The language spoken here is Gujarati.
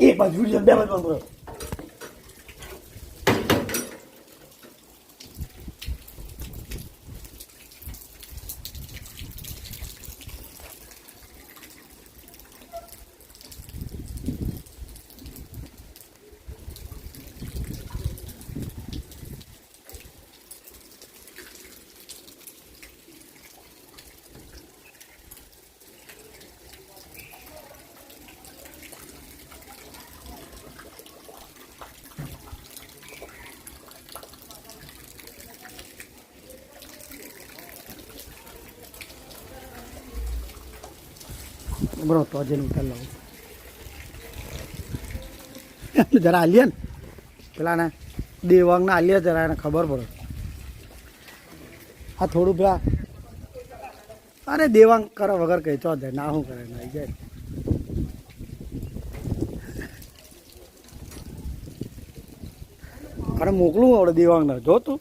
એક બાજુ બે બાજુ તો જઈને ઉતાર લાવું જરા આલીએ ને પેલા ને દેવાંગને આલીએ જરા એને ખબર પડે. આ થોડું પેલા અરે દેવાંગ કરે વગર કહી ચો જાય ના, શું કરે, ના, જાય. અરે મોકલું આવડે દેવાંગને જો તું.